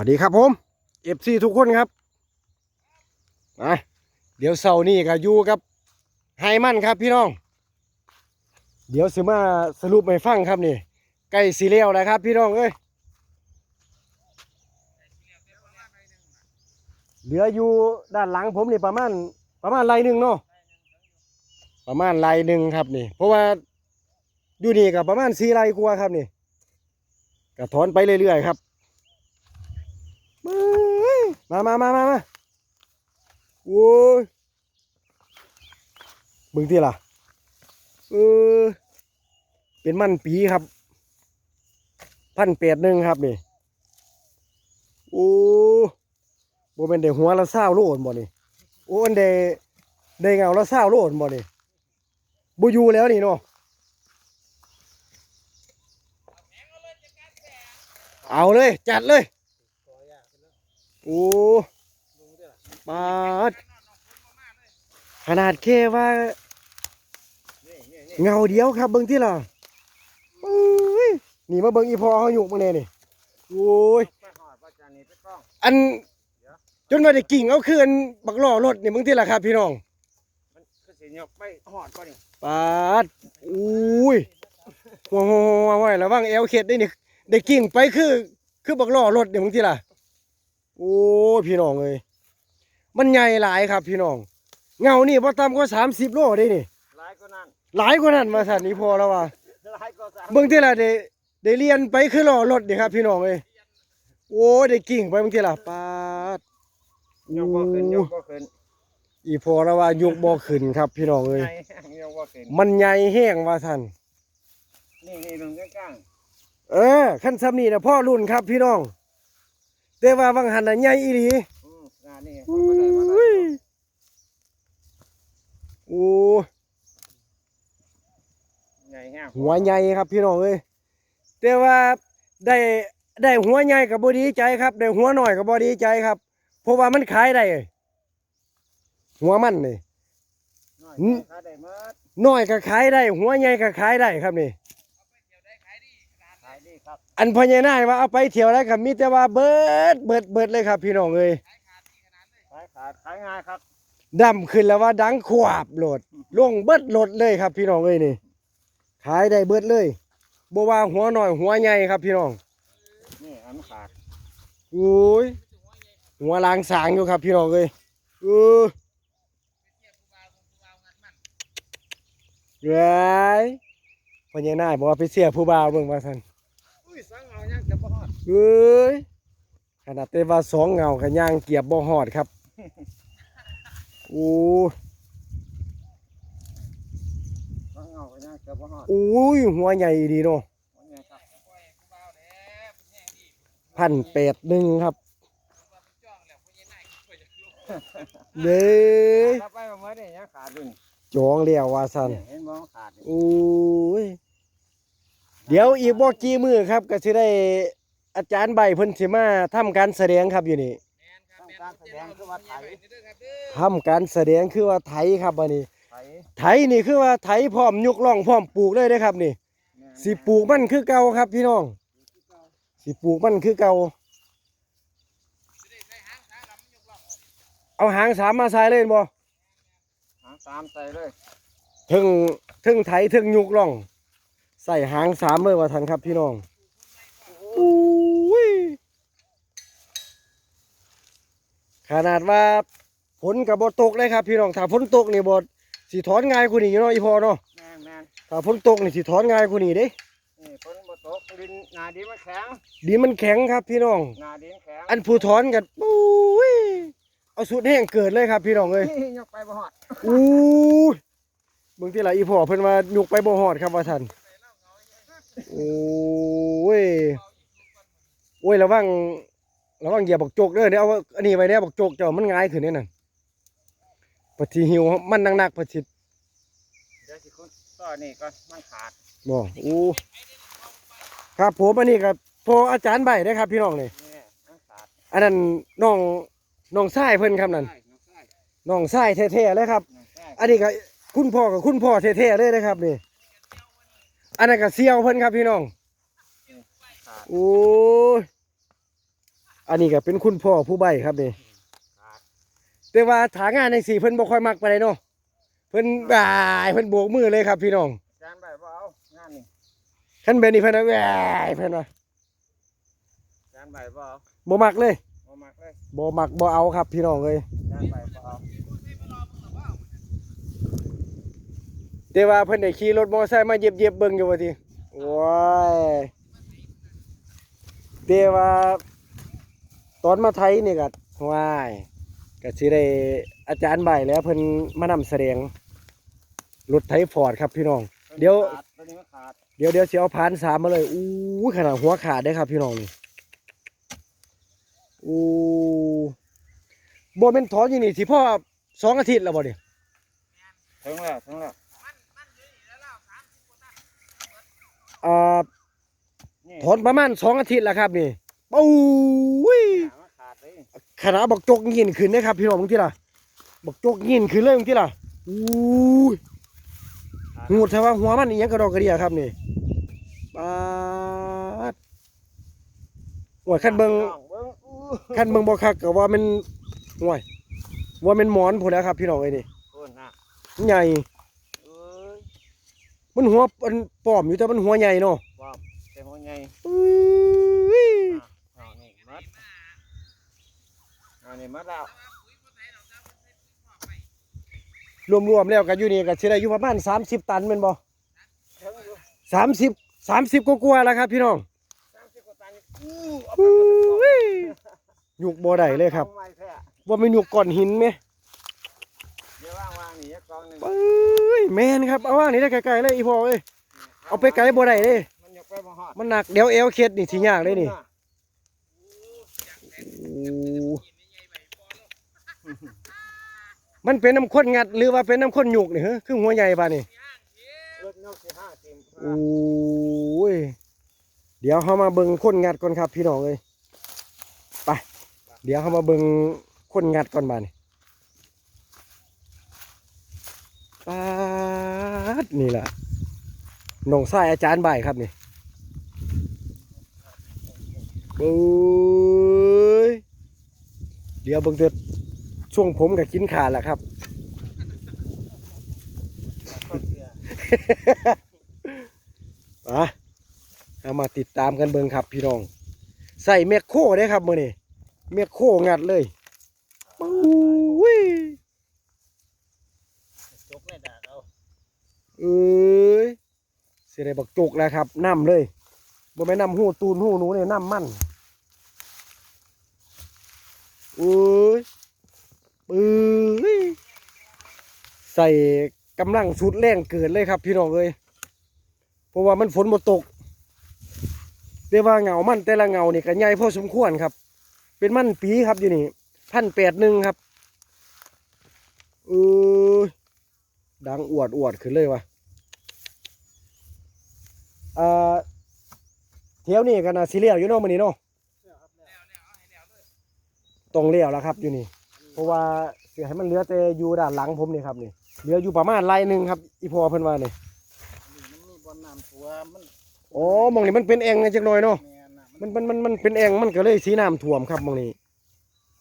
วัสดีครับผมเอฟซีทุกคนครับมาเดี๋ยวเสาร์นี้ก็อยู่กับไฮมันครับพี่น้อง เดี๋ยวสิมาสรุปให้ฟังครับนี่ใกล้สีเลี้ยวแล้วครับ พี่น้องเอ้ยเหลืออยู่ด้านหลังผมนี่ประมาณประมาณไรหนึ่งเนาะประมาณไรหนึ่งครับนี่ เพราะว่าอยู่นี่กับประมาณสี่ไรกว่าครับนี่ก็ถอนไปเรื่อยๆครับ มามามามามาโว้ยมึงที่ล่ะเออเป็นมันปีครับพันเปดหนึ่งครับนี่โอ้โบเป็นเดหัวละเศร้าโลดบ่นี่โอ้อันเดเดเงาละเศร้าโลดบ่นี่บูยูแล้วนี่เนาะเอาเลย จัดเลย โอ้ปาดขนาดแค่ว่า เงาเดียวครับเบิ้งที่ล่ะเอ้ยนี่มาเบิ้งอีพอเขาอยู่มาเนี่ยนี่โอ้ยอันจนมาได้กิ่งเอาคืนบักล้อรถนี่เบิ้งที่ล่ะครับพี่น้องมันคือสิยกไปหอดก่อนนี่ปาดอุ้ยหัวหัวหัวไว้ระวังเอวเข็ดได้นี่ได้กิ่งไปคือ คือบักล้อรถนี่เบิ้งที่ล่ะ โอ้ยพี่น้องเอ้ยมันใหญ่หลายครับ พี่น้อง เงานี่พอต่ำกว่าสามสิบโลได้นี่หลายก็นั่นหลายกว่านั้นมาสันนี่พอแล้วว่าหลายก็สามเบิ่งที่ละได้ได้เรียนไปคือล้อรถนี่ครับ พี่น้องเอ้ยโอ้ยได้กิ่งไปเบิ่งที่ละปาดยกบ่ขึ้นยโอ้กบ่ขึ้นอีพอแล้วว่ายกบ่ขึ้นครับ พี่น้องเอ้ยใหญ่ยกบ่ขึ้นมันใหญ่แห้งว่าซั่นนี่นี่ตรงกลางเออขั้นซ้ำนี่นะพ่อรุ่นครับ พี่น้อง แต่ว่าวังหันน่ะใหญ่อีหลีๆอืมงานนี่โอ้บ่ได้บ่ได้ยโอ้ใหญ่แห้งหัวใหญ่ครับพี่น้องเอ้ยแต่ว่าได้ได้หัวใหญ่กับบ่ดีใจครับ ได้หัวน้อยกับบ่ดีใจครับ เพราะว่ามันขายได้เอ้ยหัวมันนี่ น้อยอืม ขายได้หมดน้อยก็ขายได้ หัวใหญ่ก็ขายได้ครับนี่ขายดีครับ อันพญานาคว่าเอาไปเที่ยวแล้วครับมีแต่ว่าเบิดเบิดเบิดเลยครับ พี่น้องเอ้ยขายขาดขายง่ายครับดำขึ้นแล้วว่าดังขวาบโหลดลงเบิดโหลดเลยครับ พี่น้องเอ้ยนี่ขายได้เบิดเลยบ่ว่าหัวน้อยหัวใหญ่ครับ พี่น้องนี่อันมันขาดโอ้ยหัวลางสางอยู่ครับ พี่น้องเอ้ยเออเร้ยพญานาคบอกว่าไปเสียผู้บ่าวเบิ่งว่าซั่น อุ้ยสังเอายังจะบ่ฮอด เอ้ยขนาดแต่ว่าสองเงากันย่างเกียบบ่หอดครับโอ้สังเอาก็ยังจะบ่ฮอดโอ้ยหัวใหญ่ดีเนาะว่าไงครับพันแปดหนึ่งครับเด้ยถ้าไปบ่หมดนี่ยังขาดอยู่นี่จองเลี้ยวว่าสันเห็นบ่ขาดนี่โอ้ยเดี๋ยวอีกบ่กี่มือครับก็สิได้ อาจารย์ใบเพิ่นสิมาทำการแสดงครับอยู่นี่ทำการแสดงคือว่าไถทำการแสดงคือว่าไถครับอันนี้ ไถไถนี่คือว่าไถพร้อมยกล่องพร้อมปลูกเลยเด้อครับนี่แม่นสิปลูกมันคือเก่าครับพี่น้อง สิปลูกมันคือเก่า เอาหางสามมาใส่เลยบ่หางตามใส่เลยถึงถึงไถถึงยุกล่อง ใส่หางสามเลยว่าทันครับพี่น้องอุ้ย ขนาดว่าฝนกับบตกเลยครับ พี่น้องถ้าฝนตกนี่บดสิถอนง่ายกว่านี้เนาะอีพอเนาะแม่นแม่นถ้าฝนตกนี่สิถอนง่ายกว่านี้เด้นี่ฝนบ่ตกดินหนาดินมันแข็งดินมันแข็งครับ พี่น้อง หนาดินแข็งอันผู้ถอนกันปุ้ยเอาสุดแห้งเกิดเลยครับ พี่น้องเอ้ยนี่ยกไปบ่ฮอดอู้ยเบิ่งที่ละอีพ่อเพิ่นว่ายุกไปบ่ฮอดครับว่าท่านโอ้ยโอ้ยระวัง ระวังเหยียบบักโจกเด้อเดี๋ยวเอาอันนี้ไว้แน่บักโจกเจ้ามันง่ายขึ้นแน่นั่นปฏิหิวมันหนักๆปฏิเดี๋ยวสิคุณต่อนี่ก็มันขาดบ่โอ้ครับผมอันนี้ครับพออาจารย์ใบได้อครับพี่น้องนี่นี่มันขาดอันนั้นน้องน้องชายเพิ่นครับนั่นใช่น้องใช่น้องชายแท้ๆเลยครับ น้องใช่อันนี้ก็คุณพ่อกับคุณพ่อแท้ๆเลยนะครับนี่ อันนั้นก็เซียวเพิ่นครับพี่น้อง ขาด โอ้ย อันนี้ก็เป็นคุณพ่อผู้ใบครับนี่ขาดแต่ว่าถางานในสี่เพิ่นบ่ค่อยมักไปานใดเนาะเพิ่นบ่ายเพิ่นโบกมือเลยครับ พี่น้องจานใบบ่เอางานนี่คันเป็นนี่เพิ่นว่าบ่ายเพิ่นว่าจานใบบ่เอาบ่มักเลยบ่มักเลยบ่มักบ่เอาครับ พี่น้องเอ้ยจานใบบ่เอาแต่ว่าเพิ่นได้ขี่รถมอเตอร์ไซค์มาเหยียบๆเบิ่งอยู่ว่าติว้ายแต่ว่า ตอนมาไทยนี่ก็ว้ายก็สิได้อาจารย์ใบแล้วเพิ่นมานำแสดงรถไถฟอร์ดครับพี่น้อง เดี๋ยวขาตัวนี้มันขาดเดี๋ยวเดี๋ยวสิเอาพานสามมาเลยอู้ขนาดหัวขาดได้ครับ พี่น้องนี่อู้บ่เป็นถอนอยู่นี่สิพ่อสองอาทิตย์แล้วบ่เนี่ยถึงแล้วถึงแล้วอ่านี่ถอนประมาณสองอาทิตย์แล้วครับนี่ ปุ้ยหามันขาดเลยขนาดบักจกยินขึ้นนะครับ พี่น้องมึงที่ล่ะบักจกยินขึ้นเลยมึงที่ล่ะอู้ยขาดหูดแต่ว่าหัวมันอีหยังกระดอกกระเดียครับนี่ปาดโอ้ยคันเบิงเบิ่งอู้คันเบิงบ่คักก็ว่ามันห่วยว่ามันหมอนพุ่นแหล้วครับ พี่น้องเอ้ยนี่โอ้น่ะมันใหญ่เอ้ยมันหัวมันป้อมอยู่แต่มันหัวใหญ่เนาะว้าวแต่หัวใหญ่ อุ้ย เอานี่มัดเอานี่มัดแล้วรวมๆแล้วก็อยู่นี่ก็สิได้อยู่ประมาณ30 ตันแม่นบ่ถึงอยู่30 30กว่าๆแล้วครับ พี่น้องสามสิบกว่าตันอู้เอาอไปหมดทุกกล่อยงยุกบ่ได้เลยครับอาไม้แท้ว่ามันยุกก้อนหินไหมเดี๋ยวว่างวางนี่กองหนึ่งเอ้ยแม่นครับเอาว่างนี่ได้ไกลๆเลยอีพ่อเอ้ยเอาไปไกลบ่ได้เด้มันยกไปบ่ฮอดมันหนักเดี๋ยวเอวเคล็ดนี่สิยากเลยนี่โอ้ มันเป็นน้ำข้นงัดหรือว่าเป็นน้ำข้นหยุกนี่ฮะคือหัวใหญ่ป่ะนี่โอ้ยเดี๋ยวเขามาเบิ่งข้นงัดก่อนครับพี่น้องเอ้ยไปเดี๋ยวเขามาเบิ่งข้นงัดก่อนบานี่ปาดนี่แหละหนองชายอาจารย์ใบครับนี่เบ้ยเดี๋ยวเบิ่งเถิด ช่วงผมกับกินขาดแหละครับ อะเอามาติดตามกันเบิ่งครับพี่น้อง ใส่แมคโครได้ครับมื้อนี้แมคโครงัดเลยปุ้ยจกในดากเอาเอ้ยสิได้บักจุกแล้วครับน้ำเลยบ่แม่นน้ำหูตูนหูหนูเนี่ยน้ำมันเอ้ย ปื้ยใส่กำลังสุดแรงเกินเลยครับ พี่น้องเอ้ยเพราะว่ามันฝนบ่ตกเรียกว่าเงามันแต่ละเงาเนี่ยก็ใหญ่พอสมควรครับ เป็นมันปีครับอยู่นี่พันแปดหนึ่งครับเออดังอวดอวดขึ้นเลยวะอ่าเที่ยวนี่กันนะซีเรียลอยู่เนาะมันนี่เนาะตรงเลี้ยวแล้วครับอยู่นี่ ราะว่าเสียให้มันเหลือแต่อยู่ด้านหลังผมนี่ครับนี่เหลืออยู่ประมาณไร่หนึ่งครับ อีพอเพิ่นว่านี่มันมีบอลน้ำตัวมันอ๋อหมองนี่มันเป็นแอ่งจักหน่อยเนาะแม่น่ะมันมันมันมันเป็นแอ่งมันก็เลยสีน้ำท่วมครับหมองนี้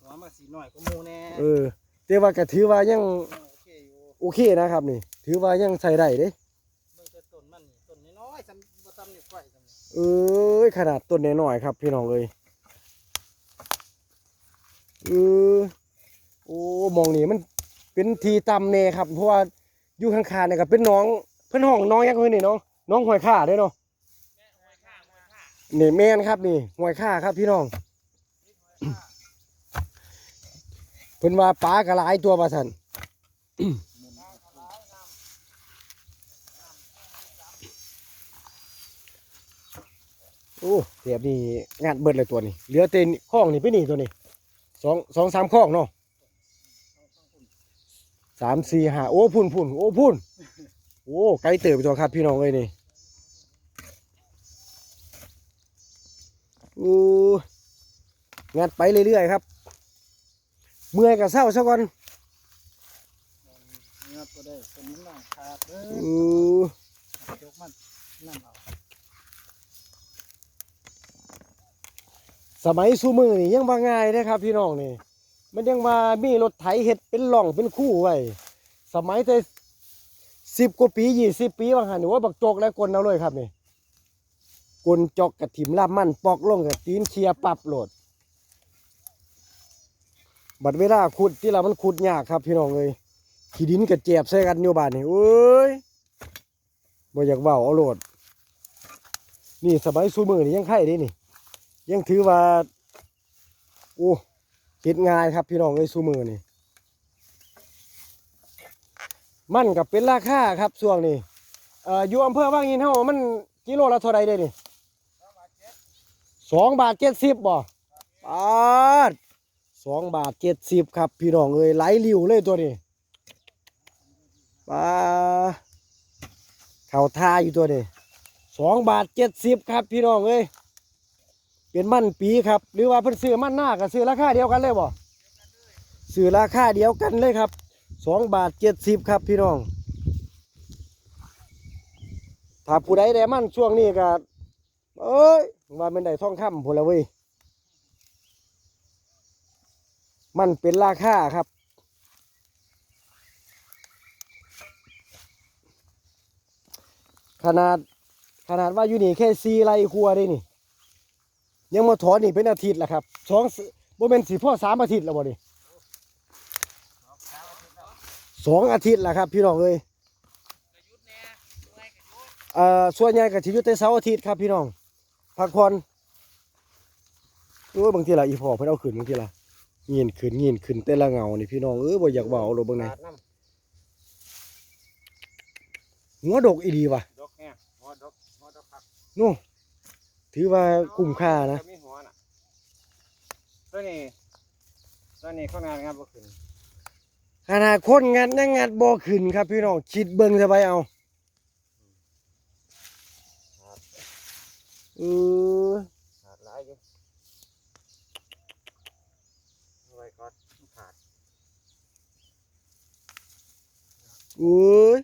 หัวมันสีหน่อยก็มูแน่เออแต่ว่าก็ถือว่ายังโอเคอยู่โอเคนะครับนี่ ถือว่ายังใส่ได้เด้ เบิ่งแต่ต้นมันนี่ต้นน้อยๆซ้ำบ่ซ้ำนี่ไฟซ้ำนี่เอ้ยขนาดต้นน้อยๆครับ พี่น้องเอ้ยเออ โอ้มองนี่มันเป็นทีต่ำเน่ครับเพราะว่าอยู่ข้างๆเนี่ยก็เป็นน้องเพิ่อนห้องน้องยักษ์เพิ่นนี่เนาะน้องหอยข่าด้เนาะนี่แม่นครับนี่หอยข่าครับพี่น้องเพิ่นว่าปลากระหลายตัวประสันโอ้เสียบนี่งานเบิดเลยตัวนี้เหลือเต็นข้องนี่ไปนี่ตัวนี้สองสองสามข้องเนาะ สามสี่ห้าโอ้พุ่นพุ่นโอ้พุ่นโอ้ไกลเติบไปตัวครับพี่น้องเอ้ยนี่โอ้งานไปเรื่อยๆครับ เมื่อยกับเศร้าซะก่อนงือบก็ได้ต้นมันน่าขาดเด้อืออจกมันน้ำเอาสมัยซูมือนี่ยังว่าง่ายนะครับพี่น้องนี่ มันยังมามีรถไถเฮ็ดเป็นหล่องเป็นคู่ไว้สมัยแต่สิบกว่าปียี่สิบปีว่าหันหนูว่าบักจกแล้วกลเอาเลยครับนี่กลจอกกับถิ่มลาบมันปอกลงกับตีนเคลียร์ปรับโหลด บัดเวลาขุดที่เรามันขุดยากครับ พี่น้องเลยขี้ดินกับเจ็บใส่กันอยู่บ้านนี่เอ้ยบ่อยากเบาเอาโหลด นี่สมัยซูมือนี่ยังไข่ด้นี่ ยังถือว่าโอ้ เฮ็ดง่ายครับพี่น้องเอ้ยซูมือนี่มันกับเป็นราคาครับช่วงนี้เอ่ออยู่อำเภอว่างยินเฮามันกิโลละเท่าไรเด้นี่สองบาทเจ็ดสิบบ่บาทสองบาทเจ็ดสิบครับ พี่น้องเอ้ยไหลหลิวเลยตัวนี้ปลาเข่าท่าอยู่ตัวนี้สองบาทเจ็ดสิบครับ พี่น้องเอ้ย เป็นมันปีครับ หรือว่าเพิ่นซื้อมันหน้ากับซื้อราคาเดียวกันเลยบ่ซื้อราคาเดียวกันเลยครับสองบาทเจ็ดสิบครับพี่น้องถ้าผู้ใดได้มันช่วงนี้ก็เอ้ยว่าเป็นได้ท่องคำพลเว้ยมันเป็นราคาครับ ขนาดขนาดว่าอยู่นี่แค่ซีไรครัวได้นี่ ยังมาถอนนี่เป็นอาทิตย์ละครับสองบ่เป็นสีพ่อสามอาทิตย์แล้วบ่นี่สองอาทิตย์แล้วครับ พี่น้องเอ้ยเอ่อส่วนใหญ่ก็สิอยู่แต่เสาร์อาทิตย์ครับพี่น้องพักผ่อนโอ้ยบางทีละอีพ่อเพิ่นเอาขึ้นบางทีละเงียนขึ้นเงียนขึ้นแต่ละเงานี่พี่น้องเอ้ยบ่อยากเว้าโลกเบิ่งนะขาดน้หัวดกอีดีว่ะำดอกเนี่ ถือว่าคุ้มค่านะจมีหัวน่ะตัวนี้ตัวนี้เขางานงานบ่ขึ้นขนาดคนงัดยังงัดบ่ขึ้นครับ พี่น้องคิดเบิ่งสบายเอาเออขาดหลายอยู่เอาไว้ก่อนมันขาดเอ้ย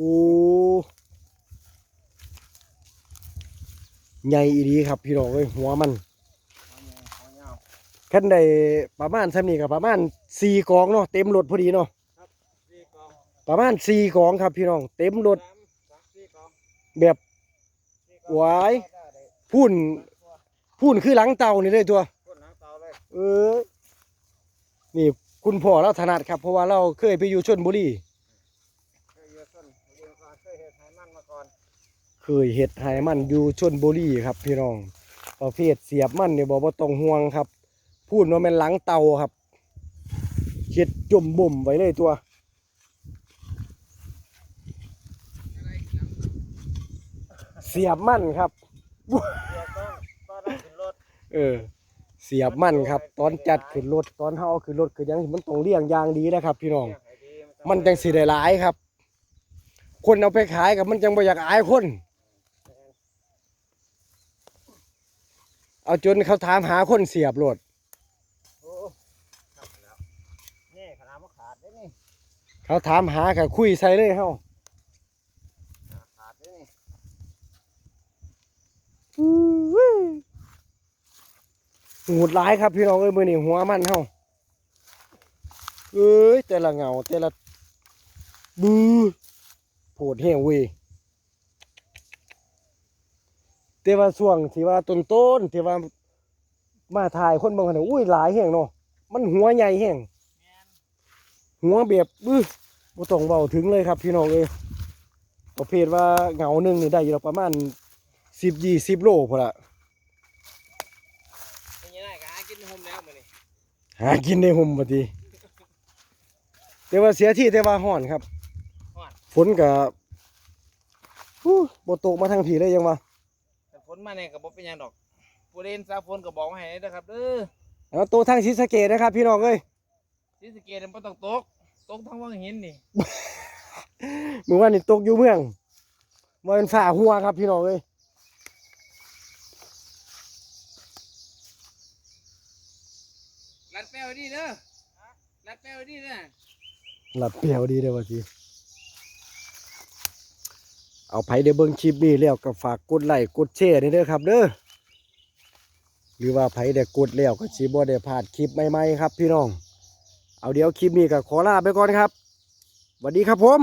อ้ใหญ่อีดีครับ พี่น้องเอ้ยหัวมันหัวใหญ่หัวยาวคันได้ประมาณสำนี้กับประมาณสี่กองเนาะเต็มรถพอดีเนาะสี่กองประมาณสี่กองครับพี่น้อง เต็มรถสามสามสี่กองแบบสี่กองหวายได้ได้พุ่นพุ่นคือหลังเตานี่เลยตัวพ่นหางเตาเลยเออนี่คุณพ่อเราถนัดครับ เพราะว่าเราเคยไปอยู่ชนบุรี ยเห็ดไห้มันอยู่ชนบุรีครับ พี่น้องประเภทเสียบมันเนี่ยบอกว่าต้องห่วงครับ พูดว่าเป็นหลังเตาครับเห็ดจมบ่มไว้เลยตัวเสียบมันครับเออ เสียบมันครับ ตอนจัดขึ้นรถตอนเฮาเอาขึ้นรถคือยังมันต้องเลี้ยงยางดีนะครับ พี่น้อง มันจังสิได้หลายครับ คนเอาไปขายกับมันจังบ่อยากอายคน เอาจนเขาถามหาคนเสียบรถโอ้ครับแล้วนี่ขนาดมันขาดได้นี่เขาถามหากับคุยใส่เลยเฮาขาดได้นี่หูดหลายครับพี่น้องเอ้ยมือนี่หัวมันเฮาเอ้ยแต่ละเงาแต่ละบือโผดแห้งเว้ย แต่ว่าช่วงที่ว่าต้นต้นๆที่ว่ามาถ่ายคนบางคนน่ะอุ้ยหลายแห้งเนาะมันหัวใหญ่แห้งหัวแบบบื้อบ่ต้องเบาถึงเลยครับพี่น้องเอ้ยประเภทว่าเหงาหนึ่งนี่ได้อยู่แล้วประมาณสิบยี่สิบโลพอละเป็นยังไงก็หากินโฮมแล้วมื้อนี้หากินในห่มปฏิแต่ว่าเสียที่แต่ว่าห่อนครับฮ้อนฝนกับบ่ตกมาทางผีเลยยังวะแต่ฝน มาเนี่ยก็บ่เป็นหยังดอกผู้เล่นซาฝนก็บอกมาให้เด้อครับเด้อเอาโตกทางชิสะเกตนะครับพี่น้องเอ้ยศรีสะเกษบ่ต้องตกตกทั้งวังหินนี่เมื่อวานนี่ตกอยู่เมืองมาเป็นฝ่าหัวครับพี่น้องเอ้ยลัดแป้วดีเด้อลัดแป้วดีเด้อ หลับเปรียวดีเลยว่าสิ เอาไผได้เบิ้งคลิปนี้แล้วก็ฝากกดไลค์กดแชร์นี่เด้อครับ เด้อหรือว่าไผได้กดแล้วก็ชีบ่ได้พลาดคลิปใหม่ๆครับ พี่น้อง เอาเดี๋ยวคลิปนี้ก็ขอลาไปก่อนครับสวัสดีครับผม